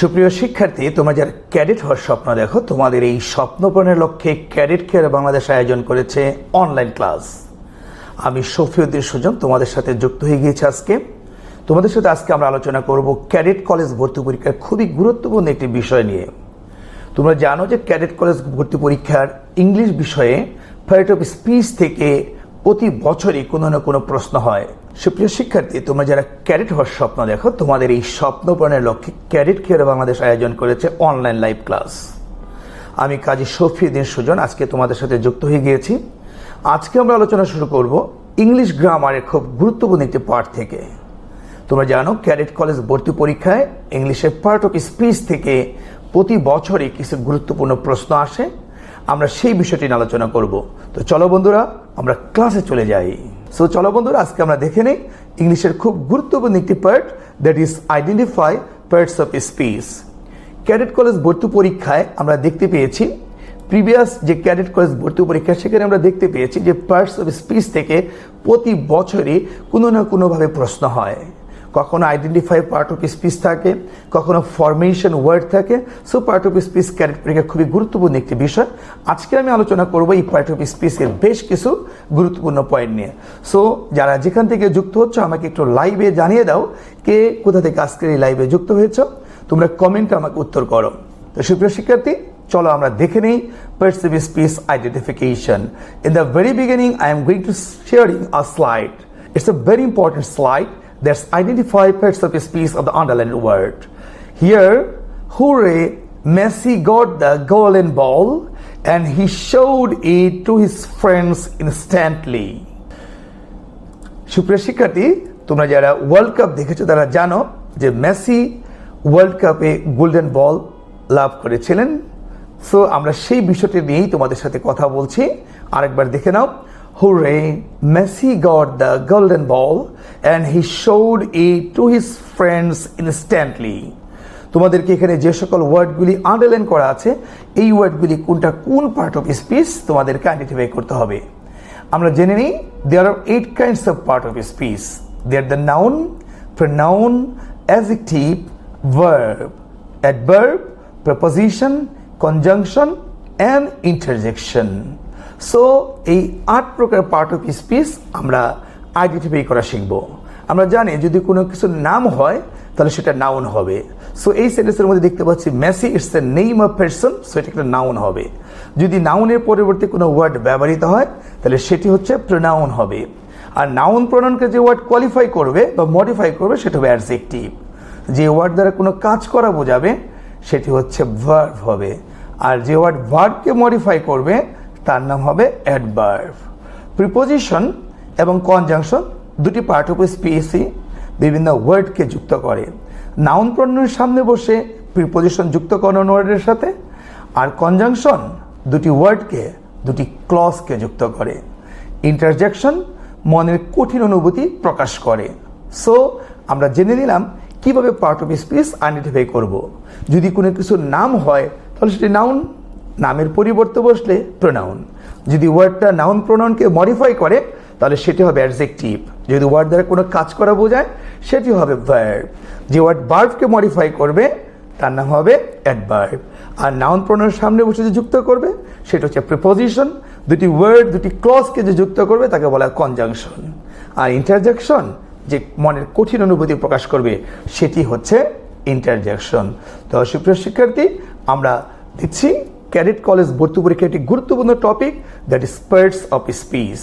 সুপ্রিয় শিক্ষার্থী, তোমরা যারা ক্যাডেট হওয়ার স্বপ্ন দেখো, তোমাদের এই স্বপ্ন পূরণের লক্ষ্যে ক্যাডেট কেয়ার বাংলাদেশ আয়োজন করেছে অনলাইন ক্লাস আমি শফিউদ্দিন সুজন, তোমাদের সাথে যুক্ত হয়ে গিয়েছি আজকে। তোমাদের সাথে আজকে আমরা আলোচনা করব ক্যাডেট কলেজ ভর্তি পরীক্ষার খুবই গুরুত্বপূর্ণ একটি বিষয় নিয়ে। তোমরা জানো যে ক্যাডেট কলেজ ভর্তি পরীক্ষার ইংলিশ বিষয়ে পার্ট অফ স্পিচ থেকে প্রতি বছরই কোনো না কোনো প্রশ্ন হয়। সুপ্রিয় শিক্ষার্থী, তোমরা যারা ক্যাডেট হওয়ার স্বপ্ন দেখো, তোমাদের এই স্বপ্ন পূরণের লক্ষ্যে ক্যাডেট কেয়ার বাংলাদেশ আয়োজন করেছে অনলাইন লাইভ ক্লাস আমি কাজী শফিউদ্দিন সুজন, আজকে তোমাদের সাথে যুক্ত হয়ে গিয়েছি। আজকে আমরা আলোচনা শুরু করব ইংলিশ গ্রামারের খুব গুরুত্বপূর্ণ একটি পার্ট থেকে। তোমরা জানো, ক্যাডেট কলেজ ভর্তি পরীক্ষায় ইংলিশের পার্ট অফ স্পিচ থেকে প্রতি বছরই কিছু গুরুত্বপূর্ণ প্রশ্ন আসে। আমরা সেই বিষয়টি নিয়ে আলোচনা করব। তো চলো বন্ধুরা, আমরা ক্লাসে চলে যাই। সো চলো বন্ধুরা, আজকে আমরা দেখে নেই ইংলিশের খুব গুরুত্বপূর্ণ একটি part that is identify parts of speech cadet college ভর্তি পরীক্ষায় আমরা দেখতে পেয়েছি প্রিভিয়াস যে ক্যাডেট কলেজ ভর্তি পরীক্ষা, সেখানে আমরা দেখতে পেয়েছি যে পার্টস অফ স্পিচ থেকে প্রতি বছরই কোনো না কোনোভাবে প্রশ্ন হয়। কখনো আইডেন্টিফাই পার্ট অফ স্পিচ থাকে, কখনো ফরমেশন ওয়ার্ড থাকে so part of speech cadet পরীক্ষা খুবই গুরুত্বপূর্ণ একটি বিষয়। আজকে আমি আলোচনা করব এই পার্ট অফ স্পিচের বেশ কিছু গুরুত্বপূর্ণ পয়েন্ট নিয়ে। সো যারা যেখান থেকে যুক্ত হচ্ছে, আমাকে একটু লাইভে জানিয়ে দাও কে কোথা থেকে আজকের এই লাইভে যুক্ত হয়েছ। তোমরা কমেন্টে আমাকে উত্তর করো। তো সুপ্রিয় শিক্ষার্থী, চলো আমরা দেখে নেই parts of speech identification in the very beginning I am going to sharing a slide it's a very important slide that's identify parts of speech of the underlined word. Here, hooray, Messi got the golden ball and he showed it to his friends instantly. সুপ্রিয় শিক্ষার্থী তোমরা যারা world cup দেখেছ তারা জানো যে Messi world কাপে golden ball লাভ করেছিলেন সো আমরা সেই বিষয়টি নিয়েই তোমাদের সাথে কথা বলছি আরেকবার দেখে নাও hurray Messi got the golden ball and he showed it to his friends instantly তোমাদেরকে এখানে যে সকল ওয়ার্ডগুলি আন্ডারলাইন করা আছে, এই ওয়ার্ডগুলি কোনটা কোন পার্ট অফ স্পিচ তোমাদেরকে আইডেন্টিফাই করতে হবে। আমরা জেনে নিই there are eight kinds of part of speech there the noun pronoun adjective verb adverb preposition conjunction and interjection so এই আট প্রকার পার্ট অফ স্পিচ আমরা আইডেন্টিফাই করা শিখব। আমরা জানি যদি কোনো কিছুর নাম হয়, তাহলে সেটা নাউন হবে। সো এই সেন্টেন্সের মধ্যে দেখতে পাচ্ছি Messi it's a name of person so এটা একটা নাউন হবে। যদি নাউনের পরিবর্তে কোনো ওয়ার্ড ব্যবহৃত হয়, তাহলে সেটি হচ্ছে প্রোনাউন হবে। আর নাউন প্রোনাউনকে যে ওয়ার্ড কোয়ালিফাই করবে বা মডিফাই করবে, সেটা হবে অ্যাডজেক্টিভ যে ওয়ার্ড দ্বারা কোনো কাজ করা বোঝাবে, সেটি হচ্ছে ভার্ভ হবে। আর যে ওয়ার্ড ভার্ভকে মডিফাই করবে, তার নাম হবে অ্যাডভার্ভ প্রিপোজিশন এবং কনজাংশন দুটি পার্ট অফ স্পিসই বিভিন্ন ওয়ার্ডকে যুক্ত করে। নাউন প্রণয়ের সামনে বসে প্রিপোজিশন যুক্ত করানো ওয়ার্ডের সাথে, আর কনজাংশন দুটি ওয়ার্ডকে দুটি ক্লসকে যুক্ত করে। ইন্টারজেকশন মনের কঠিন অনুভূতি প্রকাশ করে। সো আমরা জেনে নিলাম কীভাবে পার্ট অফ স্পিচ আইডেন্টিফাই করব। যদি কোনো কিছুর নাম হয়, তাহলে সেটি নাউন নামের পরিবর্তে বসলে প্রোনাউন যদি ওয়ার্ডটা নাউন প্রোনাউনকে মডিফাই করে তাহলে সেটি হবে অ্যাডজেক্টিভ যদি ওয়ার্ড দ্বারা কোনো কাজ করা বোঝায়, সেটি হবে ভার্ব যে ওয়ার্ড বার্বকে মডিফাই করবে, তার নাম হবে অ্যাডভার্ব আর নাউন প্রণয়ের সামনে বসে যে যুক্ত করবে, সেটা হচ্ছে প্রিপোজিশন দুটি ওয়ার্ড দুটি ক্লসকে যে যুক্ত করবে, তাকে বলা কনজাংশন আর ইন্টারজেকশন যে মনের কঠিন অনুভূতি প্রকাশ করবে, সেটি হচ্ছে ইন্টারজেকশন তো সুপ্রিয় শিক্ষার্থী, আমরা দিচ্ছি ক্যাডেট কলেজ ভর্তি পরীক্ষা একটি গুরুত্বপূর্ণ topic that is parts of speech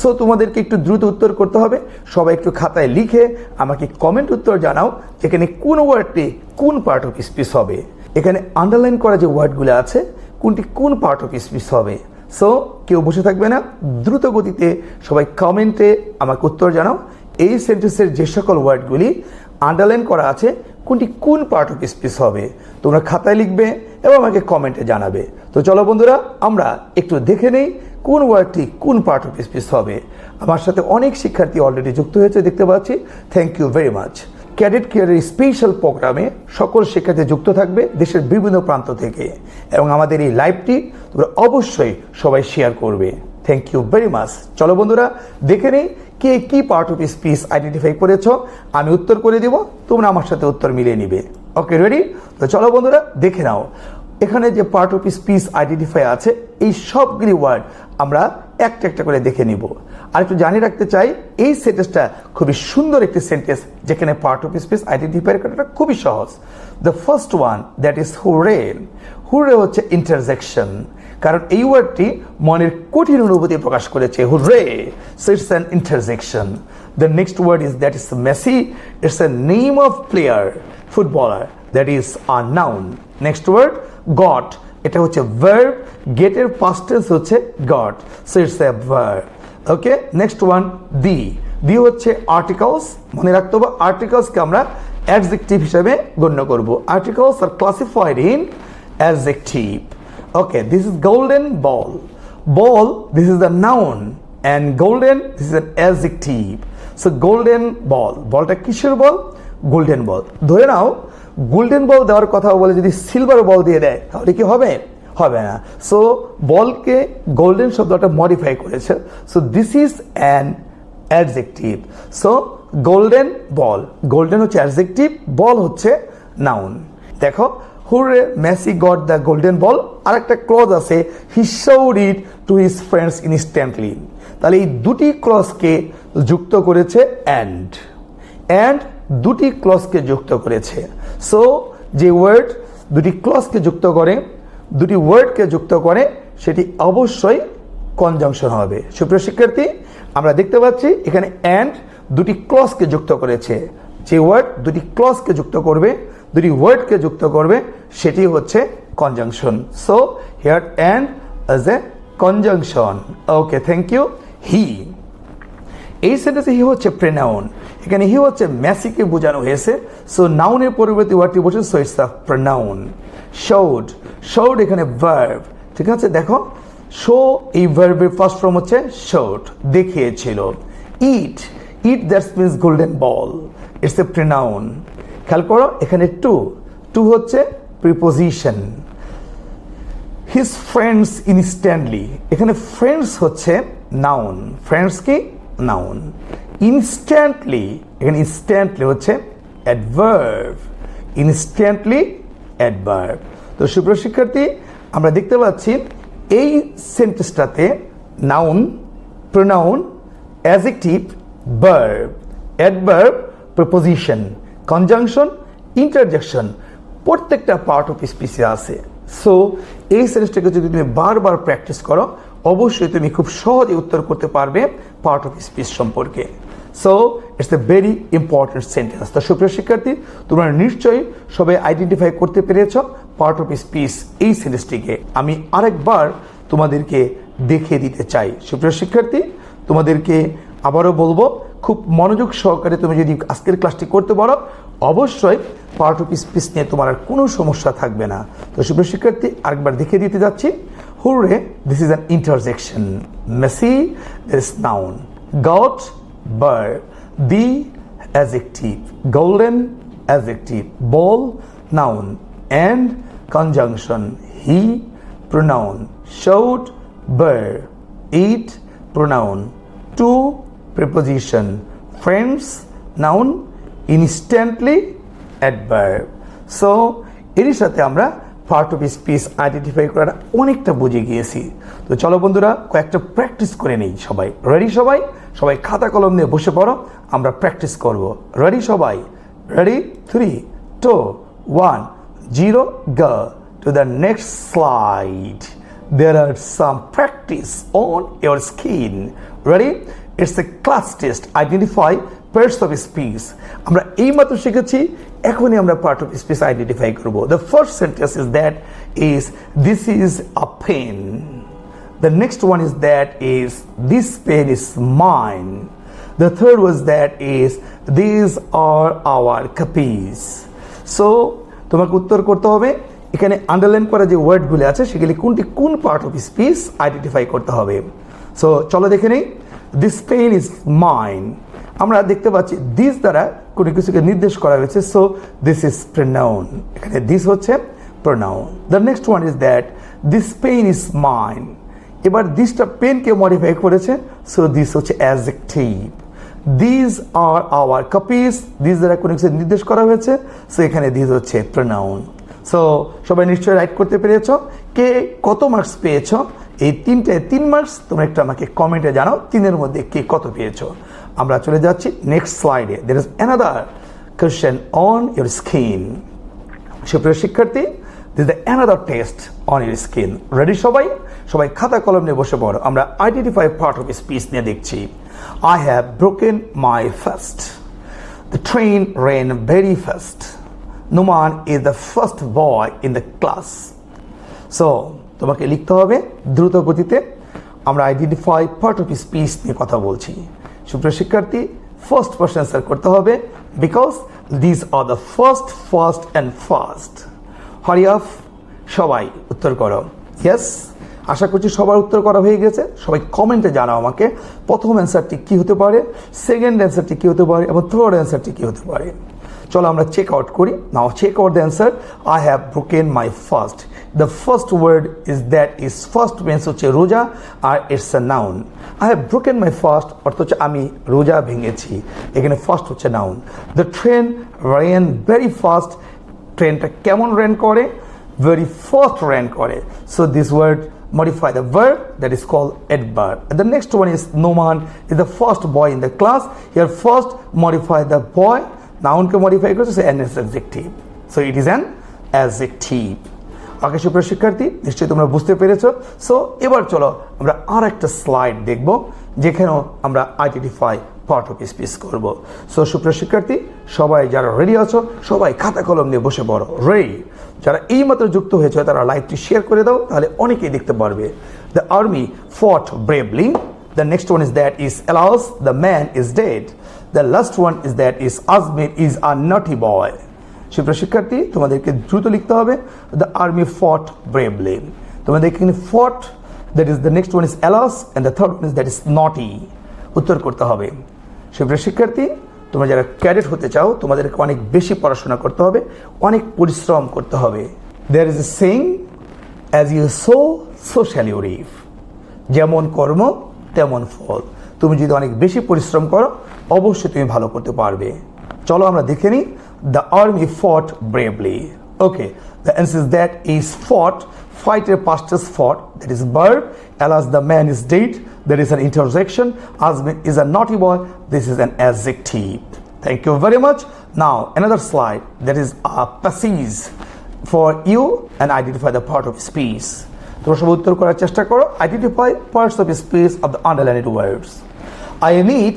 so তোমাদেরকে একটু দ্রুত উত্তর করতে হবে। সবাই একটু খাতায় লিখে আমাকে কমেন্ট উত্তর জানাও, যেখানে কোন ওয়ার্ডটি কোন পার্ট অফ স্পিচ হবে। এখানে আন্ডারলাইন করা যে ওয়ার্ডগুলো আছে, কোনটি কোন পার্ট অফ স্পিচ হবে। সো কেউ বসে থাকবে না, দ্রুত গতিতে সবাই কমেন্টে আমাকে উত্তর জানাও। এই সেন্টেন্সের যে সকল ওয়ার্ডগুলি আন্ডারলাইন করা আছে কোনটি কোন পার্ট অফ স্পিচ হবে, তোমরা খাতায় লিখবে এবং আমাকে কমেন্টে জানাবে। তো চলো বন্ধুরা, আমরা একটু দেখে নেই কোন ওয়ার্ডটি কোন পার্ট অফ স্পিচ হবে। আমার সাথে অনেক শিক্ষার্থী অলরেডি যুক্ত হয়েছে, দেখতে পাচ্ছি। Thank you very much cadet কেয়ারের স্পেশাল প্রোগ্রামে সকল শিক্ষার্থী যুক্ত থাকবে দেশের বিভিন্ন প্রান্ত থেকে। এবং আমাদের এই লাইভটি তোমরা অবশ্যই সবাই শেয়ার করবে। থ্যাংক ইউ ভেরি মাচ চলো বন্ধুরা, দেখে নেই কে কি পার্ট অফ স্পিচ আইডেন্টিফাই করেছ? আমি উত্তর করে দিব, তোমরা আমার সাথে উত্তর মিলিয়ে নিবে। ওকে রেডি তো চলো বন্ধুরা, দেখে নাও। এখানে যে পার্ট অফ স্পিচ আইডেন্টিফাই আছে, এই সবগুলি ওয়ার্ড আমরা একটা একটা করে দেখে নিব। আর একটু জানিয়ে রাখতে চাই, এই সেন্টেন্সটা খুবই সুন্দর একটি সেন্টেন্স যেখানে পার্ট অফ স্পিচ আইডেন্টিফাই করাটা খুবই সহজ। The first one that is hurray hurray হচ্ছে ইন্টারজেকশন কারণ এই ওয়ার্ডটি মনের কঠিন অনুভূতি প্রকাশ করেছে। Hurray so it's an interjection the next word is that is Messi it's a name of player footballer that is a noun next word got এটা হচ্ছে ভার্ব গেটের ফার্স্ট টেন্স হচ্ছে got so it's a verb okay next one the the হচ্ছে articles মনে রাখতে হবে আর্টিকলসকে আমরা adjective হিসেবে গণ্য করব। Articles are classified in adjective Okay, this is golden ball. Ball, this is the noun. And golden, this is an adjective. So golden ball. বলটা কিসের বল গোল্ডেন বল ধরে নাও গোল্ডেন বল দেওয়ার কথা বলে যদি সিলভার বল দিয়ে দেয় তাহলে কি হবে হবে না সো বলকে গোল্ডেন শব্দটা মডিফাই করেছে so this is an adjective so golden ball golden হচ্ছে অ্যাডজেক্টিভ বল হচ্ছে নাউন দেখো hurray Messi got the golden ball আর একটা ক্লজ আছে he showed it to his friends instantly তাহলে এই দুটি ক্লজকে যুক্ত করেছে অ্যান্ড অ্যান্ড দুটি ক্লজকে যুক্ত করেছে। সো যে ওয়ার্ড দুটি ক্লজকে যুক্ত করে, দুটি ওয়ার্ডকে যুক্ত করে, সেটি অবশ্যই কনজাংশন হবে। সুপ্রিয় শিক্ষার্থী, আমরা দেখতে পাচ্ছি এখানে অ্যান্ড দুটি ক্লজকে যুক্ত করেছে। যে ওয়ার্ড দুটি ক্লজকে যুক্ত করবে দুটি ওয়ার্ডকে যুক্ত করবে, সেটি হচ্ছে conjunction so here and as a conjunction okay thank you he এই সেন্টেন্সে হি হচ্ছে প্রেনাউন এখানে হি হচ্ছে ম্যাসিকে বোঝানো হয়েছে। সো নাউনের পরিবর্তে ওয়ার্ডটি বসে সো ইটস আ প্রেনাউন শৌড শৌড এখানে ভার্ব ঠিক আছে, দেখো। শো এই ভার্বের ফার্স্ট ফর্ম হচ্ছে শোট দেখিয়েছিল। It it that's means golden ball it's a pronoun খেয়াল করো, এখানে টু টু হচ্ছে প্রিপোজিশন হিজ ফ্রেন্ডস ইনস্ট্যান্টলি এখানে ফ্রেন্ডস হচ্ছে নাউন ফ্রেন্ডস কি? নাউন ইনস্ট্যান্টলি এখানে ইনস্ট্যান্টলি হচ্ছে অ্যাডভার্ভ ইনস্ট্যান্টলি অ্যাডভার্ভ তো সুপ্রিয় শিক্ষার্থী, আমরা দেখতে পাচ্ছি এই সেন্টেন্সটাতে noun pronoun adjective verb adverb preposition conjunction interjection প্রত্যেকটা পার্ট অফ স্পিচে আছে। সো এই সেন্টেন্সটাকে যদি তুমি বারবার প্র্যাকটিস করো, অবশ্যই তুমি খুব সহজে উত্তর করতে পারবে পার্ট অফ স্পিচ সম্পর্কে। So it's a very important sentence তো সুপ্রিয় শিক্ষার্থী, তোমরা নিশ্চয়ই সবাই আইডেন্টিফাই করতে পেরেছ পার্ট অফ স্পিচ এই সেন্টেন্সটিকে আমি আরেকবার তোমাদেরকে দেখিয়ে দিতে চাই। সুপ্রিয় শিক্ষার্থী, তোমাদেরকে আবারও বলব, খুব মনোযোগ সহকারে তুমি যদি আজকের ক্লাসটি করতে পারো, অবশ্যই পার্ট অফ স্পিচ নিয়ে তোমার আর কোনো সমস্যা থাকবে না। তো সুপ্রিয় শিক্ষার্থী, আরেকবার দেখিয়ে দিতে যাচ্ছি। Hurray this is an interjection Messi this noun got bird the adjective. Golden, adjective. Ball noun and conjunction he pronoun. Showed বার it, pronoun. To preposition. Friends, noun, instantly adverb. So, এরই সাথে আমরা পার্ট অফ স্পিচ আইডেন্টিফাই করাটা অনেকটা বুঝে গিয়েছি। তো চলো বন্ধুরা, কয়েকটা প্র্যাকটিস করে নেই সবাই। রেডি সবাই? সবাই খাতা কলম নিয়ে বসে পড়ো, আমরা প্র্যাকটিস করব। রেডি সবাই? Ready three two one zero go to the next slide there are some practice on your skin. Ready? It's a class test. Identify parts of speech. আমরা এইমাত্র শিখেছি, এখনই আমরা পার্ট অফ স্পিচ আইডেন্টিফাই করব the first sentence is that is this is a pen The next one is that is, this pen is mine. The third was that is, these are our copies. So, তোমাকে উত্তর করতে হবে এখানে underline করা যে ওয়ার্ডগুলি আছে, সেগুলি কোনটি, কোন পার্ট অফ স্পিচ আইডেন্টিফাই করতে হবে সো চলো দেখে নেই দিস পেন ইজ মাইন আমরা দেখতে পাচ্ছি দিস দ্বারা কোনো কিছুকে নির্দেশ করা হয়েছে সো দিস ইজ প্রনাউন এখানে দিস হচ্ছে pronoun the next one is that this pen is mine এবার দিসটা পেনকে মডিফাই করেছে সো দিস হচ্ছে adjective these are our copies this দ্বারা কোনো কিছু নির্দেশ করা হয়েছে সো এখানে দিস হচ্ছে প্রনাউন সো সবাই নিশ্চয়ই রাইট করতে পেরেছ? কে কত মার্কস পেয়েছ? এই তিনটে, তিন মার্কস তোমরা একটু আমাকে কমেন্টে জানাও, তিনের মধ্যে কে কত পেয়েছ। আমরা চলে যাচ্ছি নেক্সট স্লাইডে there is another question on your screen সুপ্রিয় শিক্ষার্থী this the another test on your screen ready সবাই? সবাই খাতা কলম নিয়ে বসে পড়ো। আমরা আইডেন্টিফাই পার্ট অফ স্পিচ নিয়ে দেখছি। I have broken my fast the train ran very fast Numan is the first boy in the class so তোমাকে লিখতে হবে। দ্রুত গতিতে আমরা আইডেন্টিফাই পার্ট অফ স্পিচ নিয়ে কথা বলছি। সুপ্রিয় শিক্ষার্থী ফার্স্ট কোশ্চেন অ্যান্সার করতে হবে because this are the fast fast and first hurry up সবাই উত্তর করো। ইয়েস আশা করছি সবার উত্তর করা হয়ে গেছে। সবাই কমেন্টে জানাও আমাকে। প্রথম অ্যান্সারটি কী হতে পারে? সেকেন্ড অ্যান্সারটি কী হতে পারে? এবং থার্ড অ্যান্সারটি কী হতে পারে? চলো আমরা চেক আউট করি। Now check out the answer I have broken my fast the first word is that is fast means হচ্ছে রোজা আর it's a noun I have broken my fast অর্থ হচ্ছে আমি রোজা ভেঙেছি। এখানে ফার্স্ট হচ্ছে noun the train ran very fast ট্রেনটা কেমন রেন করে? ভেরি ফাস্ট রেন করে। So this word modify the verb that is called adverb. The next one is Noman. Is the first boy in the class. Here first modify the boy. Modify it to say an adjective. So, it is an adjective. Okay সুপ্রিয় শিক্ষার্থী, নিশ্চয়ই তোমরা বুঝতে পেরেছ। So এবার চলো আমরা আর একটা স্লাইড দেখব, যেখানেও আমরা আইডেন্টিফাই পার্ট অফ স্পিচ করব। সো সুপ্রিয় শিক্ষার্থী, সবাই যারা রেডি আছো, সবাই খাতা কলম নিয়ে বসে পড়ো। রেডি যারা এইমাত্র যুক্ত হয়েছে, তারা লাইভটি শেয়ার করে দাও, তাহলে অনেকেই দেখতে পারবে। The army fought bravely the next one is that is alas the man is dead the last one is that is Ajmir is a naughty boy সুপ্রিয় শিক্ষার্থী তোমাদেরকে দ্রুত লিখতে হবে দ্য আর্মি ফট ব্রেভলি তোমাদের এখানে fought that is the next one is alas and the third one is that is naughty উত্তর করতে হবে। সুপ্রিয় শিক্ষার্থী তোমরা যারা ক্যাডেট হতে চাও, তোমাদেরকে অনেক বেশি পড়াশোনা করতে হবে, অনেক পরিশ্রম করতে হবে। There is a saying as you sow so shall you যেমন কর্ম, তেমন ফল। তুমি যদি অনেক বেশি পরিশ্রম করো অবশ্যই তুমি ভালো করতে পারবে চলো আমরা দেখে নিই the army fought bravely okay the answer is that is fought ফাইটের past tense fought that is bird alas the man is dead there is an interjection. Asmin is a naughty boy. This is an adjective. Thank you very much. Now, another slide that is a passage for you and identify the part of speech. তোমরা সব উত্তর করার চেষ্টা করো identify parts of speech of the underlined words I need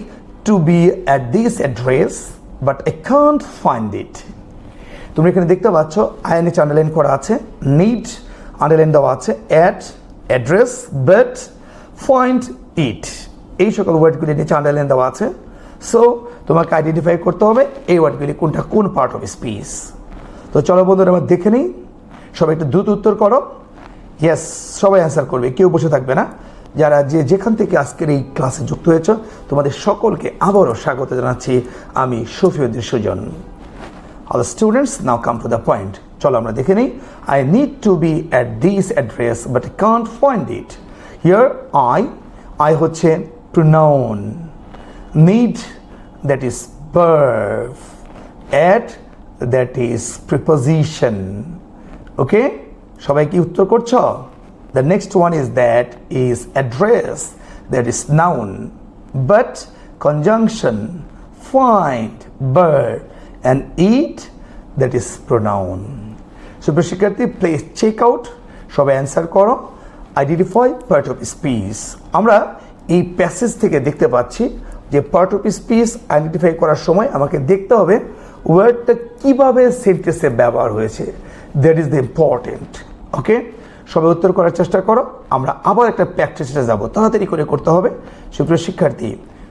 to be at this address but I can't find it তুমি এখানে দেখতে পাচ্ছ আইএনএচ আন্ডারলাইন করা আছে নিড আন্ডারলাইন দেওয়া আছে at address but find it এই সকল ওয়ার্ডগুলি নিচে আন্ডারলাইন দেওয়া আছে। সো তোমাকে আইডেন্টিফাই করতে হবে এই ওয়ার্ডগুলি কোনটা কোন পার্ট অফ স্পিচ তো চলো বন্ধুরা আমরা দেখে নিই। সবাই একটু দ্রুত উত্তর করো। ইয়েস সবাই অ্যান্সার করবে, কেউ বসে থাকবে না। যারা যে যেখান থেকে আজকের এই ক্লাসে যুক্ত হয়েছ, তোমাদের সকলকে আবারও স্বাগত জানাচ্ছি আমি Safiuddin Sujon. All students now come to the point চলো আমরা দেখে নিই। I need to be at this address but can't find it here I I হচ্ছে pronoun need that is বার্ভ at that is preposition okay সবাই কি উত্তর করছ? The next one is that is address that is noun. But conjunction, find bird and eat that is pronoun. সুপ্রিয় শিক্ষার্থী please check out সবাই answer করো identify part of speech আমরা এই প্যাসেজ থেকে দেখতে পাচ্ছি যে পার্ট অফ স্পিচ আইডেন্টিফাই করার সময় আমাকে দেখতে হবে ওয়ার্ডটা কীভাবে সেন্টেন্সে ব্যবহার হয়েছে that is the important okay সবাই উত্তর করার চেষ্টা করো। আমরা আবার একটা প্র্যাকটিসে যাব। তাড়াতাড়ি করে করতে হবে। সুপ্রিয় শিক্ষার্থী,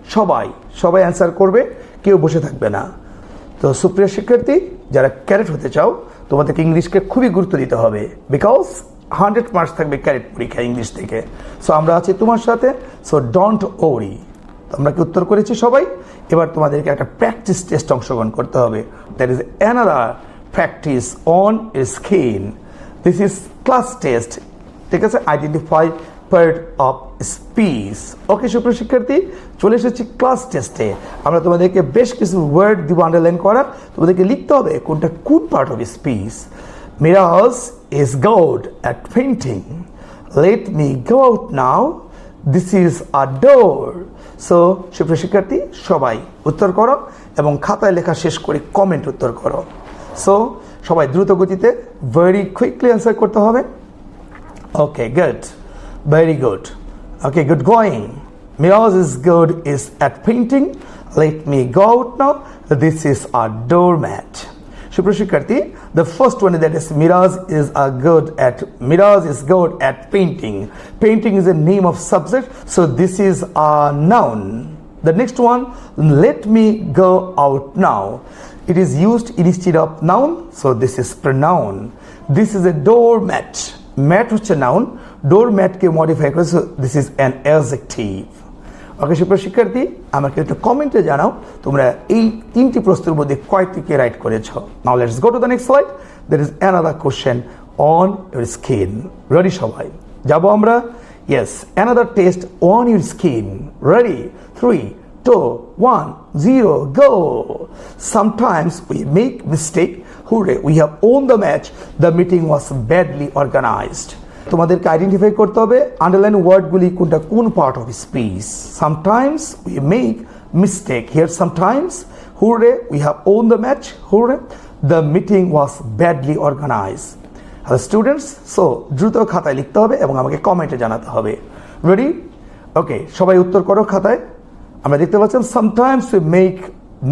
সবাই সবাই অ্যান্সার করবে, কেউ বসে থাকবে না। তো সুপ্রিয় শিক্ষার্থী, যারা ক্যারেট হতে চাও, তোমাদেরকে ইংলিশকে খুবই গুরুত্ব দিতে হবে। বিকজ হান্ড্রেড মার্কস থাকবে ক্যারেট পরীক্ষা ইংলিশ থেকে। সো আমরা আছি তোমার সাথে। সো ডোন্ট ওরি আমরা কি উত্তর করেছি সবাই? এবার তোমাদেরকে একটা প্র্যাকটিস টেস্ট অংশগ্রহণ করতে হবে। That is another practice on screen this is class test ঠিক আছে? Identify part of speech okay সুপ্রিয় শিক্ষার্থী, চলে এসেছি ক্লাস টেস্টে আমরা তোমাদেরকে বেশ কিছু ওয়ার্ড দিব আন্ডারলাইন করা তোমাদেরকে লিখতে হবে কোনটা কোন part of speech Miraj is good at painting let me go out now this is a door so সুপ্রিয় শিক্ষার্থী, সবাই উত্তর করো এবং খাতায় লেখা শেষ করে কমেন্ট উত্তর করো। সো সবাই দ্রুত গতিতে ভেরি কুইকলি অ্যান্সার করতে হবে। Okay good very good okay good going Miraj is good is at painting let me go out now this is a door mat সুপ্রিয় শিক্ষার্থী the first one that is Miraj is a good at Miraj is good at painting painting is a name of subject so this is a noun The next one, let me go out now. It is used instead of noun, so this is pronoun. This is a doormat. Mat হচ্ছে noun, doormat কে modify করে, so this is an adjective. Okay সুপ্রিয় শিক্ষার্থী আমাকে একটু কমেন্টে জানাও তোমরা এই তিনটি প্রশ্নের মধ্যে কয়টিকে রাইট করেছ? Now let's go to the next slide that is another question on your screen ready সবাই? যাব আমরা? Yes another test on your screen ready three two one zero go. sometimes we make mistake. Hooray we have won the match. The meeting was badly organized. তোমাদেরকে identify করতে হবে underline ওয়ার্ডগুলি কোনটা কোন part of speech sometimes we make mistake here sometimes hurray we have won the match hurray the meeting was badly organize hello students so দ্রুত খাতায় লিখতে হবে এবং আমাকে কমেন্টে জানাতে হবে। রেডি ওকে সবাই উত্তর করো খাতায়। আমরা দেখতে পাচ্ছেন sometimes we make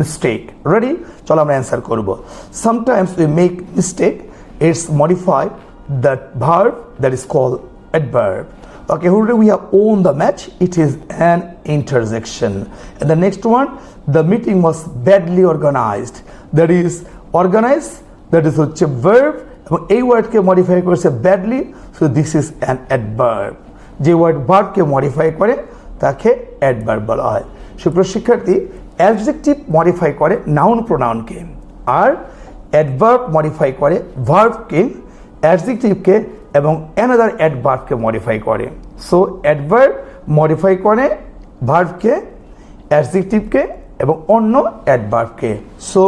mistake ready চলো আমরা অ্যান্সার করব sometimes we make mistake it's modify that verb that is called adverb. Okay, here we have own the match. It is an interjection. And the next one, the meeting was badly organized. That is organized. That is হচ্ছে verb এবং এই ওয়ার্ডকে modify করেছে badly so this is an adverb যে word ভার্বকে modify করে তাকে adverb বলা হয় সুপ্রিয় শিক্ষার্থী অ্যাডজেক্টিভ মডিফাই করে নাউন প্রোনাউনকে আর অ্যাডভার্ব মডিফাই করে ভার্বকে অ্যাডজেক্টিভকে এবং অ্যানাদার অ্যাডভার্বকে মডিফাই করে। সো অ্যাডভার্ব মডিফাই করে ভার্বকে অ্যাডজেক্টিভকে এবং অন্য অ্যাডভার্বকে সো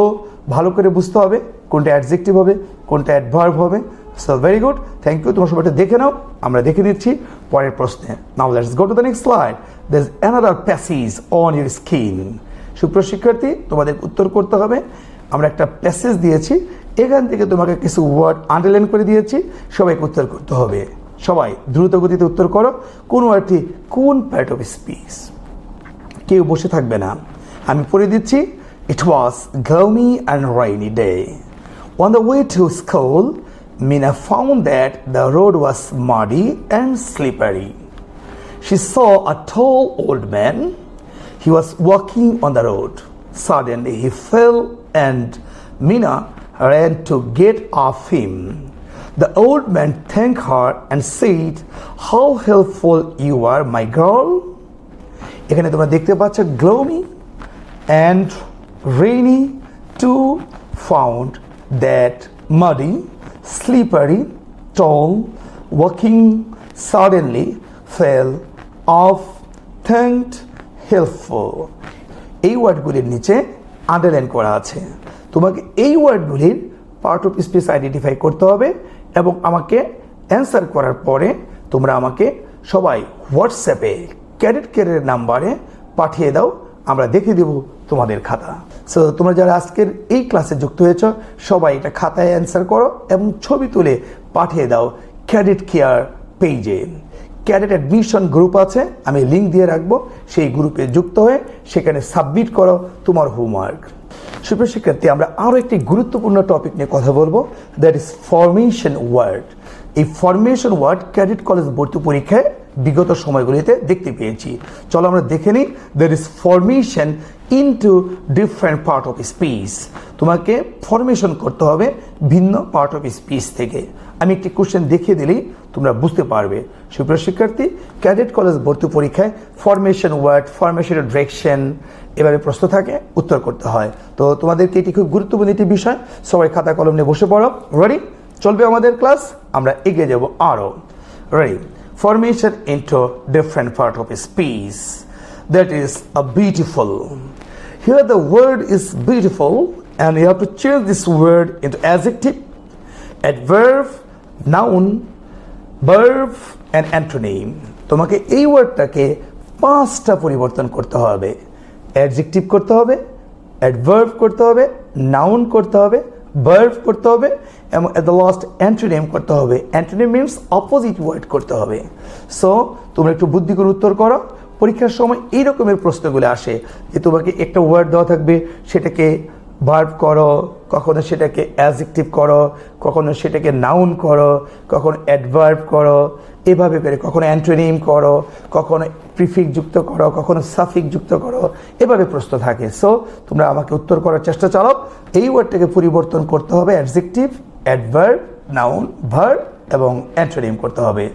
ভালো করে বুঝতে হবে কোনটা অ্যাডজেক্টিভ হবে, কোনটা অ্যাডভার্ব হবে। So very good thank you তোমার সবাইটা দেখে নাও। আমরা দেখে নিচ্ছি পরের প্রশ্নে। Now let's go to the next slide is another passage on your screen সুপ্রশিক্ষার্থী তোমাদের উত্তর করতে হবে। আমরা একটা প্যাসেজ দিয়েছি। এখান থেকে তোমাকে কিছু ওয়ার্ড আন্ডারলাইন করে দিয়েছি। সবাইকে উত্তর করতে হবে। সবাই দ্রুত গতিতে উত্তর করো। কোন ওয়ার্ডটি কোন পার্ট অফ স্পিচ কেউ বসে থাকবে না। আমি পড়ে দিচ্ছি। It was gloomy and rainy day on the way to school Mina found that the road was muddy and slippery She saw a tall old man. He was walking on the road. Suddenly he fell and Mina ran to get off him. The old man thanked her and said, How helpful you are, my girl. এখানে তোমরা দেখতে পাচ্ছ gloomy and rainy to found that muddy slippery tall walking suddenly fell off thanked helpful এই ওয়ার্ডগুলির নিচে underline করা আছে। তোমাকে এই ওয়ার্ডগুলির পার্ট অফ স্পেস আইডেন্টিফাই করতে হবে এবং আমাকে অ্যান্সার করার পরে তোমরা আমাকে সবাই হোয়াটসঅ্যাপে ক্যাডেট কেয়ারের নাম্বারে পাঠিয়ে দাও, আমরা দেখে দেব তোমাদের খাতা। সো তোমরা যারা আজকের এই ক্লাসে যুক্ত হয়েছ, সবাই এটা খাতায় অ্যান্সার করো এবং ছবি তুলে পাঠিয়ে দাও ক্যাডেট কেয়ার পেজে ক্যাডেট অ্যাডমিশন গ্রুপ আছে, আমি লিঙ্ক দিয়ে রাখব, সেই গ্রুপে যুক্ত হয়ে সেখানে সাবমিট করো তোমার হোমওয়ার্ক। সুপ্রিয় শিক্ষার্থী, আমরা আরও একটি গুরুত্বপূর্ণ টপিক নিয়ে কথা বলব দ্যাট ইজ ফরমেশন ওয়ার্ড এই ফরমেশন ওয়ার্ড ক্যাডেট কলেজ ভর্তি পরীক্ষায় বিগত সময়গুলিতে দেখতে পেয়েছি। চলো আমরা দেখে নিই that is formation into different part of speech তোমাকে ফরমেশন করতে হবে ভিন্ন পার্ট অফ স্পিচ থেকে। আমি একটি কোশ্চেন দেখিয়ে দিলেই তোমরা বুঝতে পারবে। সুপ্রিয় শিক্ষার্থী ক্যাডেট কলেজ ভর্তি পরীক্ষায় ফরমেশন ওয়ার্ড ফরমেশন ডিরেকশন এভাবে প্রশ্ন থাকে উত্তর করতে হয়। তো তোমাদেরকে এটি খুব গুরুত্বপূর্ণ একটি বিষয়। সবাই খাতা কলম নিয়ে বসে পড়ো। রেডি চলবে আমাদের ক্লাস আমরা এগিয়ে যাব আরও। Ready formation different part of a speech. That is a beautiful. Here the word is beautiful, and you have to change this word into adjective, adverb, noun, verb and antonym তোমাকে এই ওয়ার্ডটাকে পাঁচটা পরিবর্তন করতে হবে। অ্যাডজেক্টিভ করতে হবে adverb করতে হবে নাউন করতে হবে ভার্ভ করতে হবে এবং এট দ্য লাস্ট অ্যান্টোনিম করতে হবে। অ্যান্টোনিম মিনস অপোজিট ওয়ার্ড করতে হবে। সো তোমরা একটু বুদ্ধি করে উত্তর করো। পরীক্ষার সময় এই রকমের প্রশ্নগুলো আসে যে তোমাকে একটা ওয়ার্ড দেওয়া থাকবে সেটাকে ভার্ভ করো, কখনো সেটাকে অ্যাজেক্টিভ করো, কখনো সেটাকে নাউন করো, কখনো অ্যাডভার্ব করো, এভাবে করে কখনো অ্যান্টোনিম করো, কখনো প্রিফিক যুক্ত করো, কখনো সাফিক যুক্ত করো, এভাবে প্রশ্ন থাকে। সো তোমরা আমাকে উত্তর করার চেষ্টা চালাও। এই ওয়ার্ডটাকে পরিবর্তন করতে হবে অ্যাডজেক্টিভ অ্যাডভার্ব নাউন ভার্ব এবং অ্যান্টোনিম করতে হবে।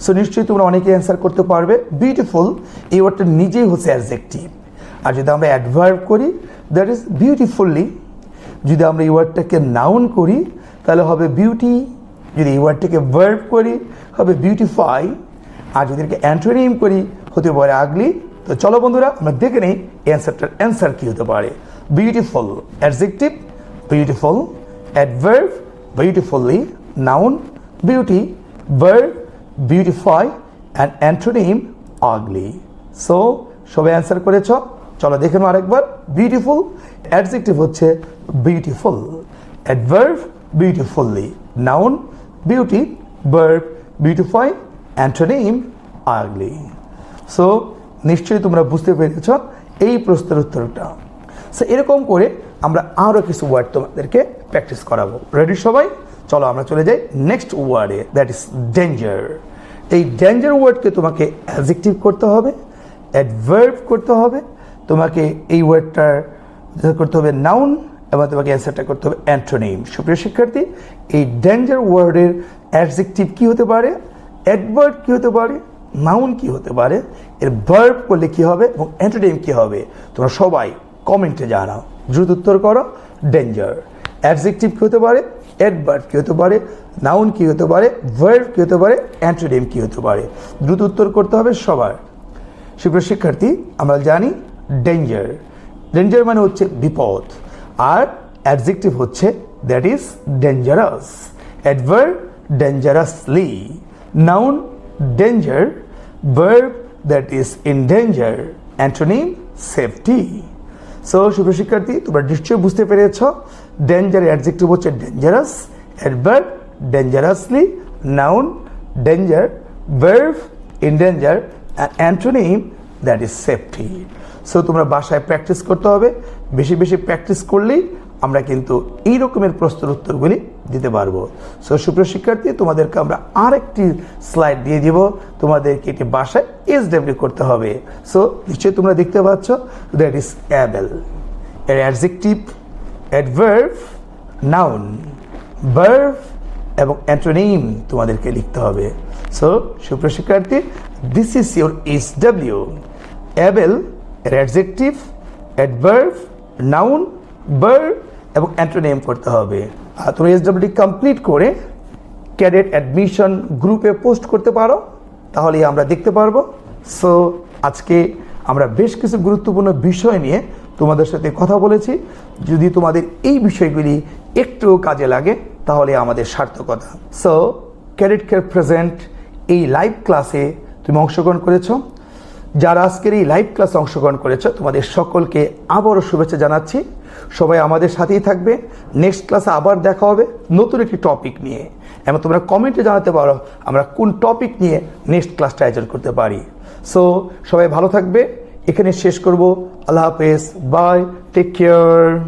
সো নিশ্চয়ই তোমরা অনেকে অ্যান্সার করতে পারবে। বিউটিফুল এই ওয়ার্ডটা নিজেই হচ্ছে অ্যাডজেক্টিভ আর যদি আমরা অ্যাডভার্ব করি দ্যাট ইজ বিউটিফুল্লি যদি আমরা এই ওয়ার্ডটাকে নাউন করি, তাহলে হবে বিউটি যদি এই ওয়ার্ডটাকে ভার্ব করি, হবে বিউটিফাই আর যদি এটাকে অ্যান্টোনিম করি, হতে পারে আগলি তো চলো বন্ধুরা, আমরা দেখে নেই অ্যান্সারটার অ্যান্সার কী হতে পারে। Beautiful adjective beautiful adverb beautifully noun beauty verb beautify and antonym ugly so সবাই অ্যান্সার করেছ? চলো দেখে নাও আরেকবার। বিউটিফুল অ্যাডজেক্টিভ হচ্ছে beautiful adverb beautifully noun beauty verb beautify antonym ugly so নিশ্চয়ই তোমরা বুঝতে পেরেছ এই প্রশ্নের উত্তরটা। সো এরকম করে আমরা আরও কিছু ওয়ার্ড তোমাদেরকে প্র্যাকটিস করাবো। রেডি সবাই? চলো আমরা চলে যাই নেক্সট ওয়ার্ডে দ্যাট ইজ ডেঞ্জার এই ডেঞ্জার ওয়ার্ডকে তোমাকে অ্যাজেক্টিভ করতে হবে অ্যাডভার্ভ করতে হবে তোমাকে এই ওয়ার্ডটার করতে হবে নাউন এবং তোমাকে অ্যান্সারটা করতে হবে অ্যান্টোনিম সুপ্রিয় শিক্ষার্থী, এই ডেঞ্জার ওয়ার্ডের অ্যাডজেক্টিভ কী হতে পারে? অ্যাডভার্ব কী হতে পারে? নাউন কি হতে পারে? এর ভার্ব করলে কি হবে এবং অ্যান্টোনিম কি হবে? তোমরা সবাই কমেন্টে জানাও। দ্রুত উত্তর করো ডেঞ্জার অ্যাডজেক্টিভ কি হতে পারে? অ্যাডভার্ব কি হতে পারে? নাউন কি হতে পারে? ভার্ব কি হতে পারে? অ্যান্টোনিম কি হতে পারে? দ্রুত উত্তর করতে হবে সবার। সুপ্রিয় শিক্ষার্থী, আমরা জানি ডেঞ্জার ডেঞ্জার মানে হচ্ছে বিপদ। আর অ্যাডজেক্টিভ হচ্ছে that is dangerous adverb dangerously noun danger verb that is in danger antonym safety so শুভ শিক্ষার্থী, তোমরা নিশ্চয়ই বুঝতে পেরেছ ডেঞ্জার অ্যাডজেক্টিভ হচ্ছে dangerous adverb dangerously noun danger verb in danger antonym that is safety so তোমরা বাসায় practice করতে হবে। বেশি বেশি প্র্যাকটিস করলেই আমরা কিন্তু এই রকমের প্রশ্নের উত্তরগুলি দিতে পারব। সো সুপ্রিয় শিক্ষার্থী, তোমাদেরকে আমরা আরেকটি স্লাইড দিয়ে দিব। তোমাদেরকে এটি বাসায় এস ডাব্লিউ করতে হবে। সো নিশ্চয়ই তোমরা দেখতে পাচ্ছ দ্যাট ইজ অ্যাবেল এর অ্যাডজেক্টিভ অ্যাডভার্ভ নাউন ভার্ভ এবং অ্যান্টোনিম তোমাদেরকে লিখতে হবে। সো সুপ্রিয় শিক্ষার্থী this is your S W able adjective adverb noun verb এবং অ্যান্টোনিম করতে হবে। আর তুমি এসডব্লিউডি কমপ্লিট করে ক্যাডেট অ্যাডমিশন গ্রুপে পোস্ট করতে পারো, তাহলেই আমরা দেখতে পারব। সো আজকে আমরা বেশ কিছু গুরুত্বপূর্ণ বিষয় নিয়ে তোমাদের সাথে কথা বলেছি। যদি তোমাদের এই বিষয়গুলি একটু কাজে লাগে, তাহলে আমাদের সার্থকতা। সো ক্যাডেট কেয়ার প্রেজেন্ট এই লাইভ ক্লাসে তুমি অংশগ্রহণ করেছ। যারা আজকের এই লাইভ ক্লাসে অংশগ্রহণ করেছে, তোমাদের সকলকে আবারও শুভেচ্ছা জানাচ্ছি। সবাই আমাদের সাথেই থাকবে। নেক্সট ক্লাসে আবার দেখা হবে নতুন একটি টপিক নিয়ে। এবং তোমরা কমেন্টে জানাতে পারো আমরা কোন টপিক নিয়ে নেক্সট ক্লাসটা আয়োজন করতে পারি। সো সবাই ভালো থাকবে। এখানে শেষ করব। আল্লাহ হাফেজ। Bye take care